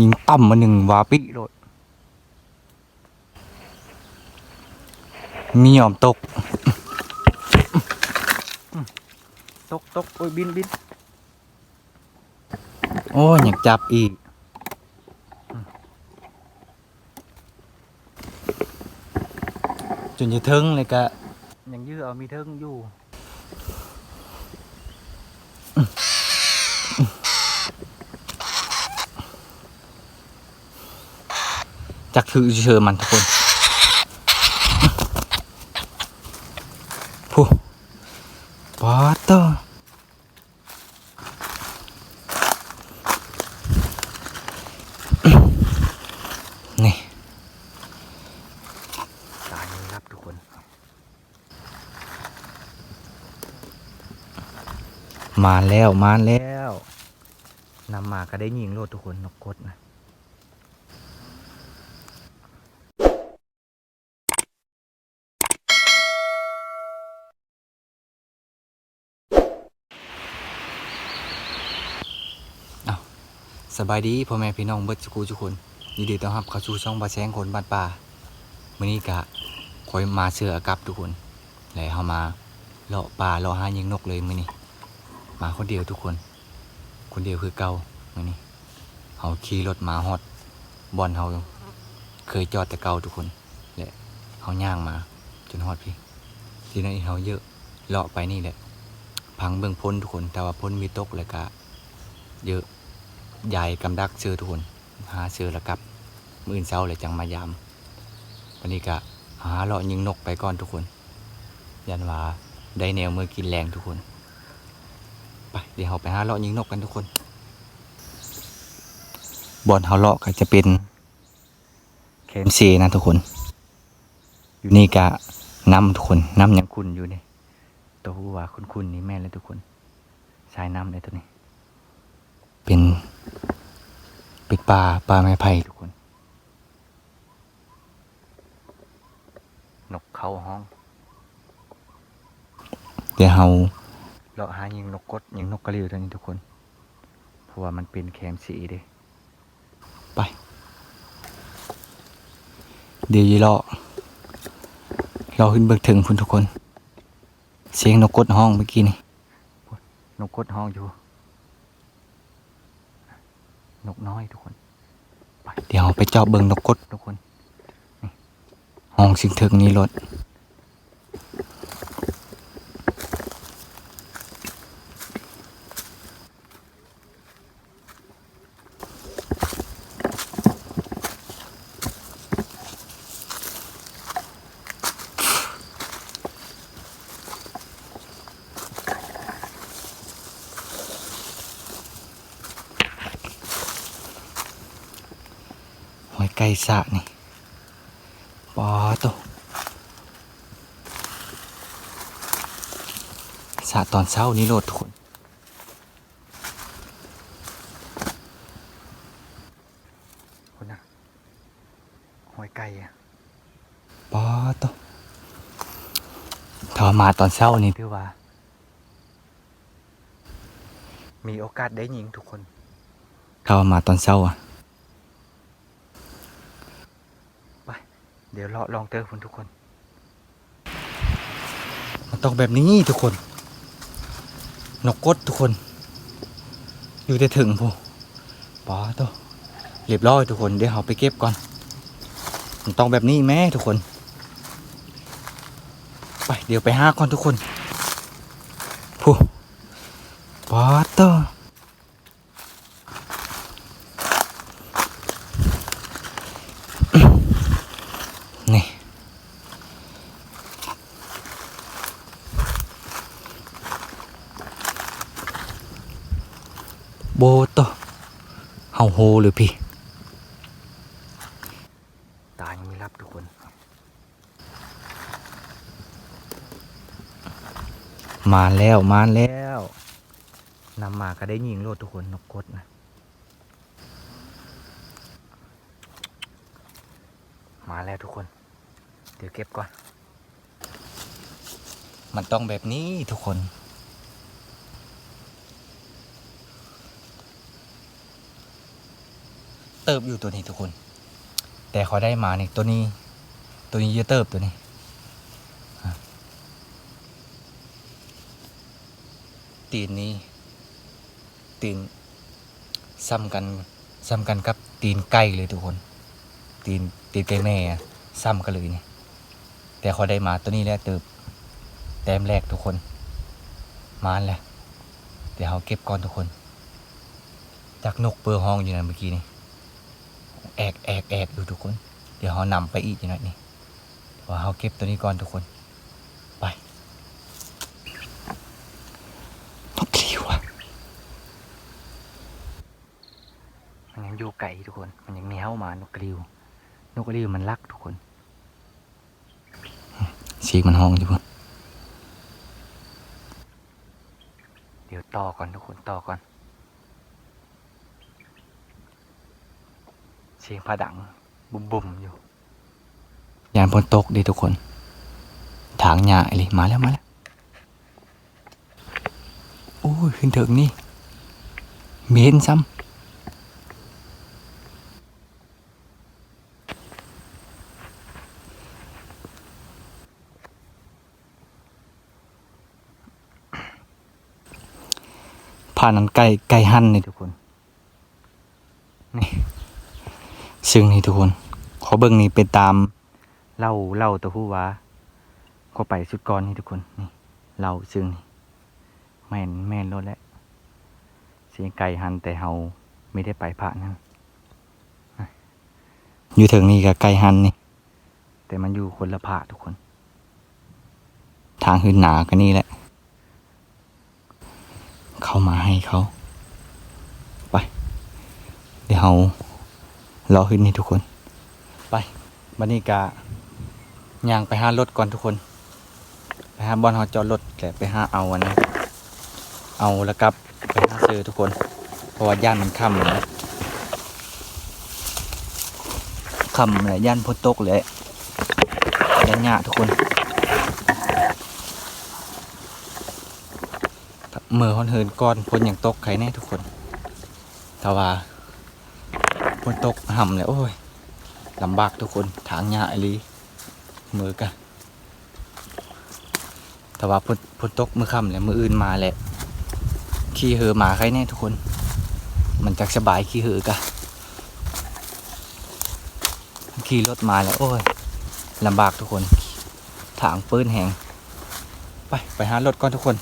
ยิงต่ำมาหนึ่งวาปิโลดมียอมตก ตกตกโอ้ยบินบินโอ้ยอยากจับอีกจนจะถึงเลยกะยังยื้อเอามีเทิงอยู่ จักถือเชื่อมันทุกคนผู้ปอตโตนี่ตายเลยครับทุกคนมาแล้วมาแล้วนำมาก็ได้ยิงโลดทุกคนนกกดนะ สบายดีพ่อแม่พี่น้องเบิดสุกูทุกคนยินดีต้อนรับเข้าสู่ช่องบาแสงคนบ้านป่ามื้อนี้กะคอยมาเสือกับทุกคนแล้วเฮามาเลาะป่าเลาะหายิงนกเลยมื้อนี้มาคนเดียวทุกคน คนเดียวคือเก่ามื้อนี้เฮาขี่รถมาฮอดบอนเฮาเคยจอดแต่เก่าทุกคนและเฮาย่างมาจนฮอดพี่ ที่นี้เฮาเยอะเลาะไปนี่แหละพังเบื้องพ้นทุกคนแต่ว่าพ้นมีตกเลยกะ เยอะ ยายกำดักเชื่อทุกคนหาเชื่อแล้วกลับมื่นเช้าเลยจังมายามวันนี้ก็หาเลาะยิงนกไปก่อนทุกคน ยันว่าได้แนวมือกินแรงทุกคน ไปเดี๋ยวเราไปหาเลาะยิงนกกันทุกคนบอนเฮาเลาะก็จะเป็นแคมเซนะทุกคน อยู่นี่ก็น้ำทุกคนน้ำยังคุณอยู่นี่ตัวว่าคุณคุณนี่แม่เลยทุกคนสายน้ำเลยตัวนี้ เป็นเป็ดป่าป่าไม้ไผ่ทุกคน นกเขาห้องเดี๋ยวเราเลาะหายิงนกกดยิงนกกระเรียวตัวนี้ทุกคน เพราะว่ามันเป็นแคมสีเด้ไป เดี๋ยวยีเลาะเราขึ้นเบิกถึงคุณทุกคน เสียงนกกดห้องเมื่อกี้นี่นกกดห้องอยู่ นกน้อยทุกคนไปเดี๋ยวไปเจาะเบิงนกกดทุกคนห้องสิงถึงนี้รถ สะนี่ปอโตสะตอนเช้านี้โลดทุกคนคนนะหอยไก่อะปอโตถ้ามาตอนเช้านี่พี่ว่า มีโอกาสได้ยิงทุกคน ถ้ามาตอนเช้าอะ เดี๋ยวเลาะลองเจอคุณทุกคน มันต้องแบบนี้ทุกคน นกกดทุกคน อยู่แต่ถึงพูปอตัวเรียบร้อยทุกคน เดี๋ยวเราไปเก็บก่อน มันต้องแบบนี้แม่ทุกคน ไปเดี๋ยวไปห้าก่อนทุกคนพูปอตัวนี่ โบโต เฮาโฮหรือพี่ ตายังไม่รับทุกคน มาแล้วมาแล้วนำมาก็ได้ยิงโลดทุกคนนกกดนะมาแล้วทุกคน เดี๋ยวเก็บก่อน มันต้องแบบนี้ทุกคน ตติบอยู่ตัวนี้ทุกคน แต่ขาได้มานี่ตัวนี้ ตัวนี้เยอะเติบตัวนี้ตีนนี้ตีนซ้ำกันซ้ำกันกับตีนไก่เลยทุกคน ตีนตีนไก่แม่ซ้ำกันเลยนี่แต่ขาได้มาตัวนี้แหละเติบแต้มแรกทุกคนมาแล้วเดี๋ยวเขาเก็บก่อนทุกคน จากนกเปอร์ห้องอยู่นั่นเมื่อกี้นี่ แอกแอกแอกอยู่ทุกคน เดี๋ยวเขานำไปอีกอย่างหน่อยนี่ว่าเขาเก็บตัวนี้ก่อนทุกคนไปนกกริวอะมันยังอยู่ไก่ทุกคน มันยังแนวมานกกริวนกกริวมันรักทุกคนชีกมันห้องทุกคนเดี๋ยวต่อก่อนทุกคนต่อก่อน สียงผาดัง บุ่มบุมๆอยู่ ยานพนตกดีทุกคน ถางหญ้าอ้ลิมาแล้วมาแล้วโอ้ยขึ้นถึงนี่เมนซ้ำผ่านนั้นไก่ไก่หั่นนี่ทุกคน ซึ่งนี่ทุกคนขอเบิ่งนี่เป็นตามเล่าเล่าตัวผู้ว่าก็ไปสุดก่อนนี่ทุกคนนี่เล่าซึ่งนี่แม่นแม่นรถแล้วเสียงไก่หันแต่เฮาไม่ได้ไปพระนั่นอยู่ถึงนี่กับไก่หันนี่ แต่มันอยู่คนละพระทุกคน ทางหืนหนากันนี่แหละ เข้ามาให้เขา ไป เดี๋ยวเฮา รอขึ้นนี่ทุกคน ไปบันนี้กะย่างไปหารถก่อนทุกคน ไปหาบอนหอจอดรถแกไปหาเอาอันนั้เอาแล้วกลับไปหาซื้อทุกคน เพราะว่าย่านมันค่ำแล้วค่ำเลยย่านพ้นตกเลยย่านหยาทุกคนเมื่อฮอนเฮินก่อนพ้นอย่างตกใครแน่ทุกคนแต่ว่า นตกห่ำเลยโอ้ยลำบากทุกคนทางหญ้าอหลีมือกันแต่ว่าฝนฝนตกมือค่ำเลยมืออื่นมาแหละขี่เหอหมาใครแน่ทุกคน มันจักสบายขี่เหอกะขี่รถมาแล้วโอ้ยลำบากทุกคนทางปื้นแหงไป ไปหารถก่อนทุกคน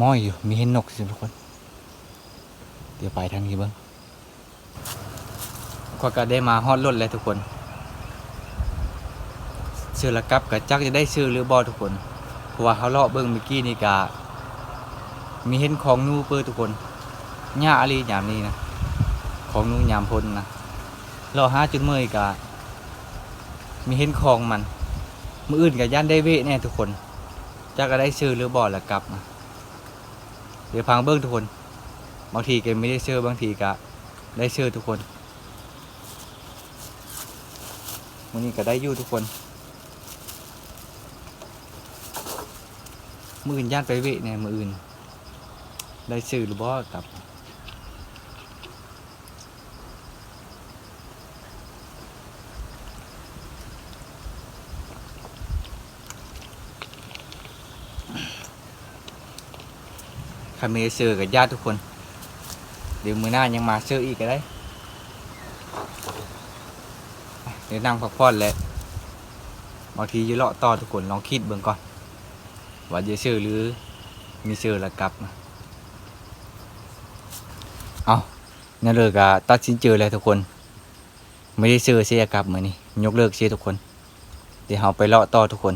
มอยอยู่ มีเห็นนกสิทุกคน เดี๋ยวไปทางนี้เบ้างก็ก็ได้มาฮอดรถเลยทุกคนชื่อละกับกับจักจะได้ชื่อหรือบอทุกคน เพราะว่าเขาเลาะเบิ้งเมื่อกี้นี่กะมีเห็นของนูเปิดทุกคนหญ้าอะไรยามนี้นะของนูยามพลนะเลาะหาจุดเมื่อยกะมีเห็นของมันมืออื่นกับย่านได้เวะแน่ทุกคนจักก็ได้ชื่อหรือบอละกับนะ เดี๋ยวพังเบิ้งทุกคนบางทีแกไม่ได้เชื่อบางทีก็ได้เชื่อทุกคนวันนี้ก็ได้อยู่ทุกคนมืออื่นย่านไปเวะเนี่ยมืออื่น ได้ชื่อหรือบ่กับ ใครไม่ได้ชื่อกับญาติทุกคน เดี๋ยวมือหน้ายังมาเชื่ออีกก็ได้ เดี๋ยวนั่งพักผ่อนแหละบางทีจะเลาะต่อทุกคนลองคิดเบิ่งก่อน ว่าจะเชื่อหรือมีชื่อแล้วกลับมาเอานั่นเลยก็ตัดสินเจอเลยทุกคน ไม่ได้เชื่อเสียกลับเหมือนนี่ยกเลิกเสียทุกคน เดี๋ยวเราไปเลาะต่อทุกคน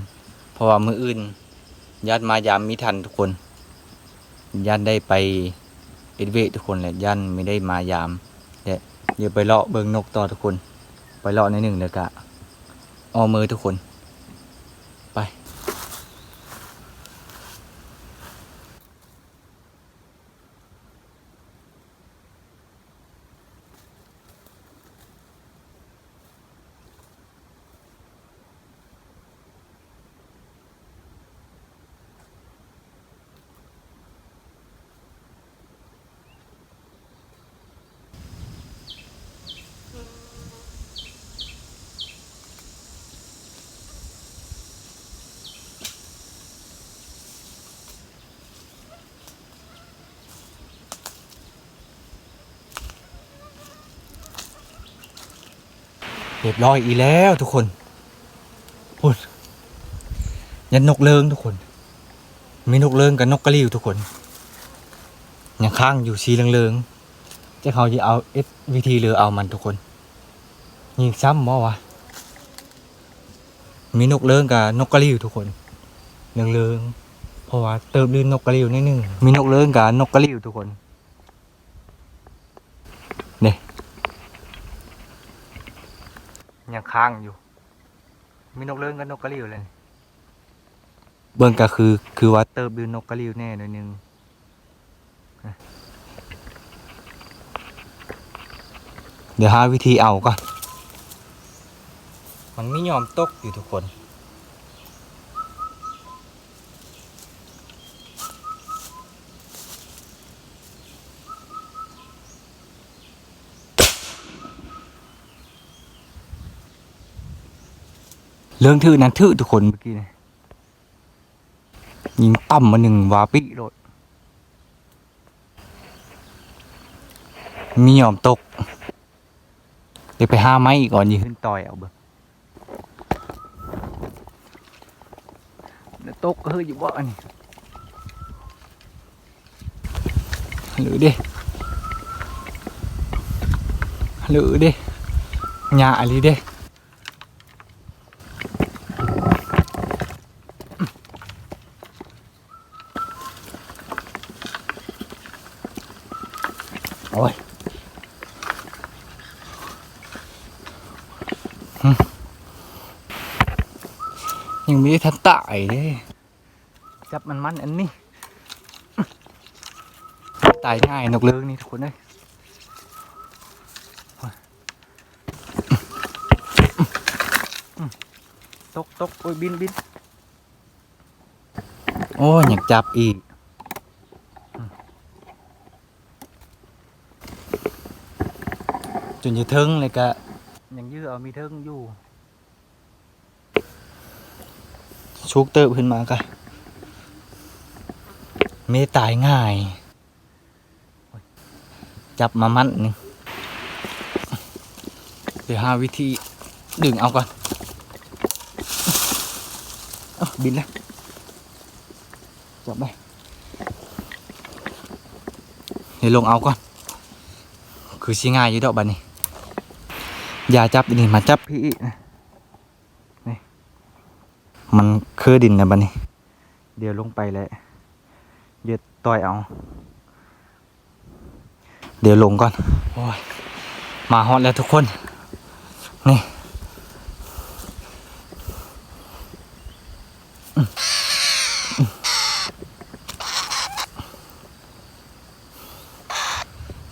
เพราะว่ามืออื่นญาติมายามมีทันทุกคน ญานได้ไปเอดเวทุกคนแหละญานไม่ได้มายามเดี๋ยวเดี๋ยวไปเลาะเบิงนกต่อทุกคน ไปเลาะในหนึ่งเดี๋ยวกะออมือทุกคน รียบร้อยอีแล้วทุกคนพูดยันนกเลิงทุกคน มีนกเลิงกับนกกระริวทุกคนยังข้างอยู่สีเหลืองๆจะเขาจะเอาเอสวิธีเรือเอามันทุกคนยิงซ้ำมอวะมีนกเลิงกับนกกระริวทุกคนเหลืองๆเพราะว่าเติมลื่นนกกระริวนิดนึงมีนกเลิงกับนกกระริวทุกคนเนี่ย ยังค้างอยู่ มีนกเลิงกับนกกระริวเลย เบิ่งก็คือคือว่าเติมลื่นนกกระริวแน่หน่อยนึงเดี๋ยวหาวิธีเอาก่อน มันไม่ยอมตกอยู่ทุกคน รื่องทื่อนั้นทื่อทุกคนเมื่อกี้นี่ยยิงต่ำมาหนึ่งวาปิโรดมีหยอมตก เดี๋ยวไปห้าไม้อีกก่อนยิงขึ้นต่อยเอาเบิ่ง nó tốt hơi gì bọn này lử đi lử đi nhà đi đi rồi ยังไม่ได้ทันตายเลยจับมันมันอันนี้ ตายง่ายนกเลิงนี่ทุกคนเลยตกตกโอ้ยบินบินโอ้ยอยากจับอีกจนจะทึงเลยกะ ยังยื้อเอามีเทึงอยู่ชุกเติบขึ้นมากะไม่ตายง่าย จับมามัดหนึ่งเดี๋ยวหาวิธีดึงเอาก่อนอบินแล้วจับไปเดี๋ยวลงเอาก่อน คือชิง่ายอยู่ดอกบันนี้ อย่าจับดินี่มาจับพี่นะมันคือดินนะบันนี้ เดี๋ยวลงไปเลยเดี๋ยวต่อยเอา เดี๋ยวลงก่อนโอ้ยมาฮอตแล้วทุกคน นี่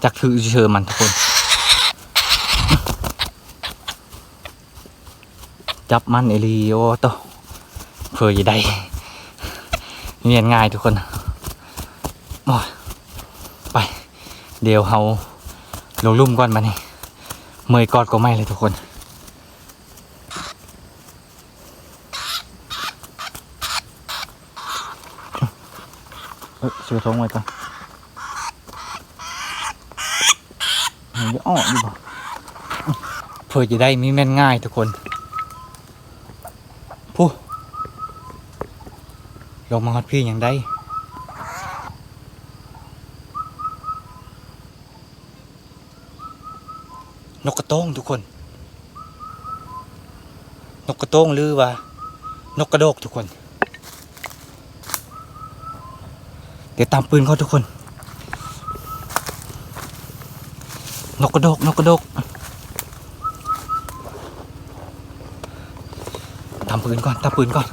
จักถือเชิญมันทุกคน จับมันเอลีโอโตเพื่อจะได้เรียนง่ายทุกคนโอ้ยไป เดี๋ยวเขาลงลุ่มก่อนมานี่เมยกอดก็ไม่เลยทุกคนเออเสือท้องไว้ก่อนมันอ้อดีบ่เพื่อจะได้มีแม่นง่ายทุกคน ผู้ ลงมาฮอดพี่อย่างได้นกกระโต้งทุกคน นกกระโต้งหรือว่า นกกระโดกทุกคน เดี๋ยวตามปืนเขาทุกคน นกกระโดก นกกระโดก ตามปืนก่อน ตามปืนก่อน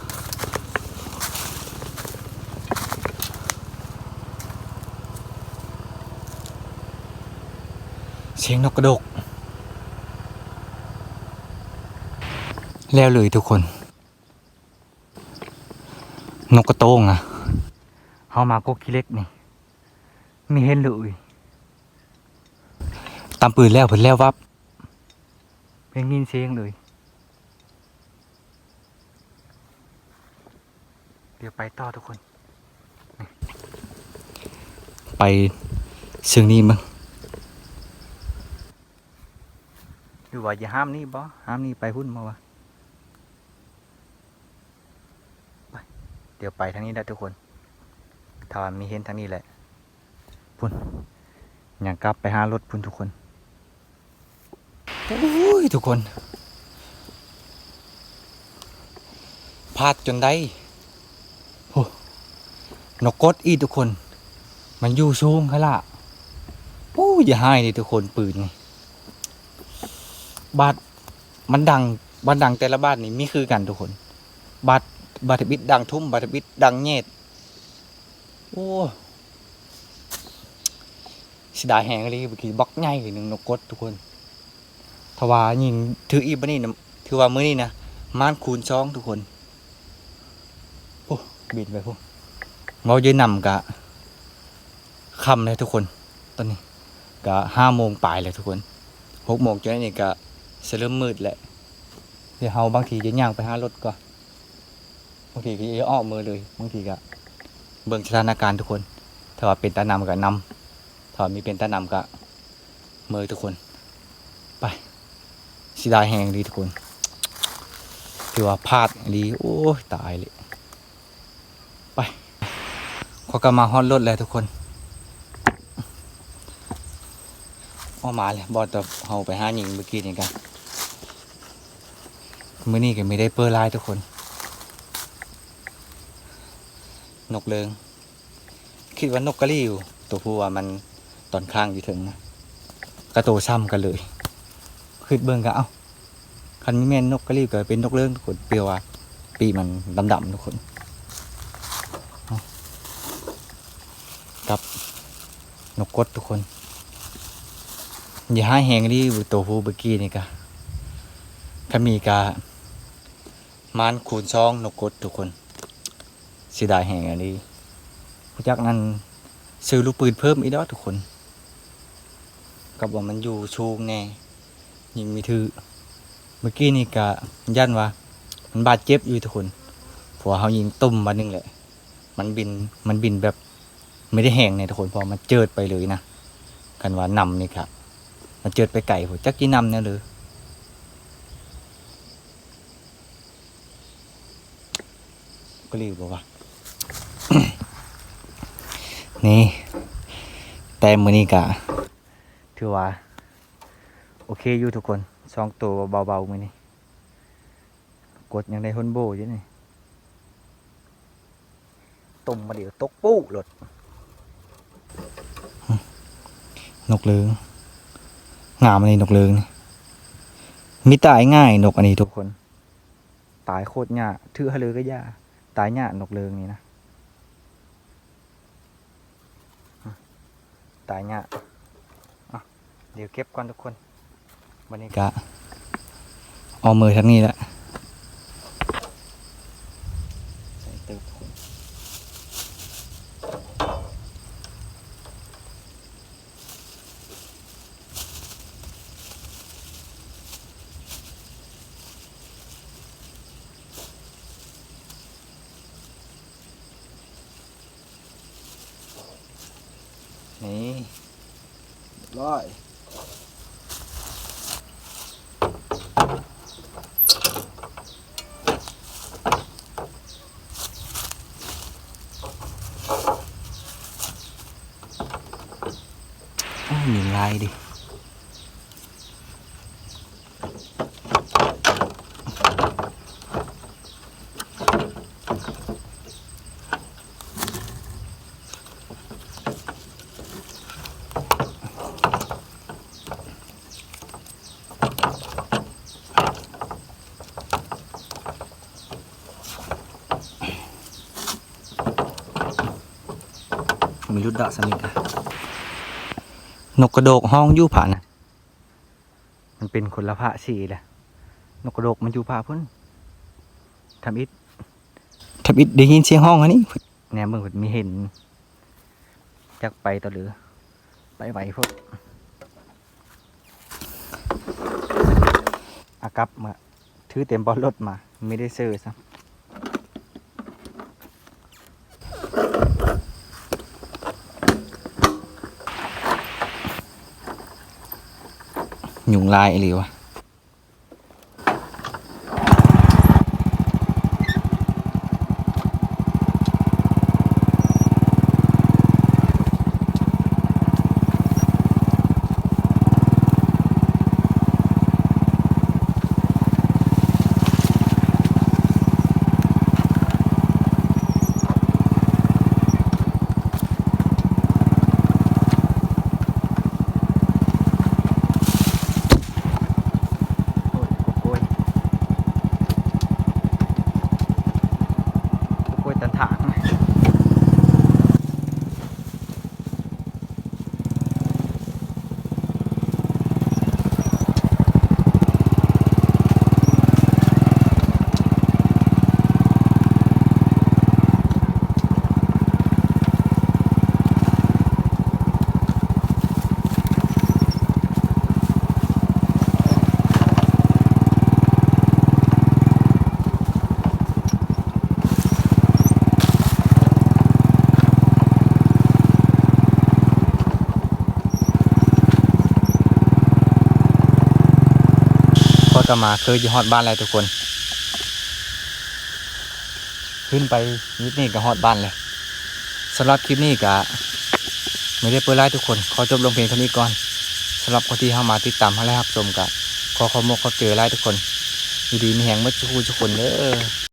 สียงนกกระดก แล้วเลยทุกคน นกกระโต้งอะเฮามากกขี้เล็กนี่ไม่เห็นเลยตามปืนแล้วเพิ่นแล้ววับเพลงยินเสียงเลย เดี๋ยวไปต่อทุกคน ไปซึ่งนี้มั้ง ดูรือว่าอย่าห้ามนี่บ่ห้ามนี่ไปหุ้นมาวะไปเดี๋ยวไปทางนี้ได้ทุกคนถ้ามีเห็นทางนี้แหละพุ่นอย่างกลับไปหารถพุ่นทุกคนโอ้ยทุกคนพลาดจนได้โอ้นกกดอีทุกคน มันอยู่สูงขละโอ้ยอย่าให้ดิทุกคนปืนนี่ บาดมันดังบ้านดังแต่ละบ้านนี่มีคือกันทุกคน บาดบาดบิดดังทุ่มบาดบิดดังเงียดโอ้สดายแหงเลยเมื่อกี้บล็อกใหญ่หนึ่งนกกดทุกคนทว่ายิงถืออีบันนี่นะถือว่ามือนี้นะม่านคูณช่องทุกคนโอ้บินไปพวกเมาเยืนนำกะคำเลยทุกคน ตอนนี้ก็ห้าโมงปลายเลยทุกคนหกโมงจนนี่ก็ จะเริ่มมืดแหละ เดี๋ยวเฮาบางทีจะย่างไปหารถก่อน บางทีก็จะอ้อมมือเลย บางทีก็เบิ่งสถานการณ์ทุกคน ถ้าว่าเป็นตานำก็นำถ้าว่ามีเป็นตานำก็มือทุกคน ไปสิได้แหงดีทุกคนถือว่าพลาดดีโอ้ยตายเลยไปขอกลับมาฮอดรถเลยทุกคนออกมาเลยบอลแต่เฮาไปห้าหญิงเมื่อกี้นี่กัน มื้อนี้ก็ไม่ได้เปิดไลน์ทุกคน นกเลิง คิดว่านกกระลิ่วตัวผู้ว่ามันตอนข้างอยู่ถึงนะกระโตซ้ำกันเลยคิดเบิ่งก็เอ้าคันมีแม่นนกกระลิ่วก็เป็นนกเลิงทุกคนเปียวว่าปีมันดำๆทุกคนกับนกกดทุกคน อย่าให้แหงดีตัวผู้เมื่อกี้นี่กะถ้ามีกะ มานคูณช่องนกกดทุกคนเสียดายแหงอันนี้ผู้จักนั้นซื้อลูกปืนเพิ่มอีกแล้วทุกคน กับว่ามันอยู่ชูงแน่ยิงมีถือเมื่อกี้นี่กะยันว่า มันบาดเจ็บอยู่ทุกคนเพราะว่าเขายิงตุ่มมานึงแหละ มันบินมันบินแบบไม่ได้แหงเนี่ยทุกคนพอมันเจิดไปเลยนะกันว่านำนี่ครับมันเจิดไปไก่ผมจักกี่นำเนี่ยหรือ ก็รีบบอกว่านี่ แต่มือนี้กะถือว่า โอเคอยู่ทุกคนสองตัวเบาๆมือนี้ กดยังได้ฮนโบอยู่นี่ตุ่มมาเดี๋ยวตกปู้หลดนกเลืองงามอันนี้นกเลิงนี่มีตายง่ายนกอันนี้ทุกคน ตายโคตรยากถือฮะเลยก็ยาก ตายยากนกเลิงนี่นะตายยากอะเดี๋ยวเก็บก่อนทุกคนวันนี้กะเอามือทั้งนี้แหละใส่ตึกทุกคนนี่เรียบร้อยอ้าวหนึ่งลายดิ ระสนิทอะนกกระโดกห้องอยู่ผ่านนะมันเป็นคนละพระสีแหละนกกระโดกมันอยู่ผ่าพุ่นทำอิดทำอิดได้ยินเสียงห้องอันนี้แหนมเบิ่งมีเห็นจักไปต่อหรือ ไปไหวพวกอากับมาถือเต็มบอลรถมา ไม่ได้ซื้อซะ ยุงลายอะไรวะ ก็มาเคยอยู่ฮอดบ้านแล้วทุกคน ขึ้นไปนิดนี่ก็ฮอดบ้านเลยสำหรับคลิปนี้ก็ไม่ได้เปิดไลฟ์ทุกคน ขอจบลงเพียงเท่านี้ก่อนสำหรับคนที่เข้ามาติดตามและรับชมก็ขอขอมกขอเจอไลฟ์ทุกคนดีมีแหงมัดชูทุกคนเด้อ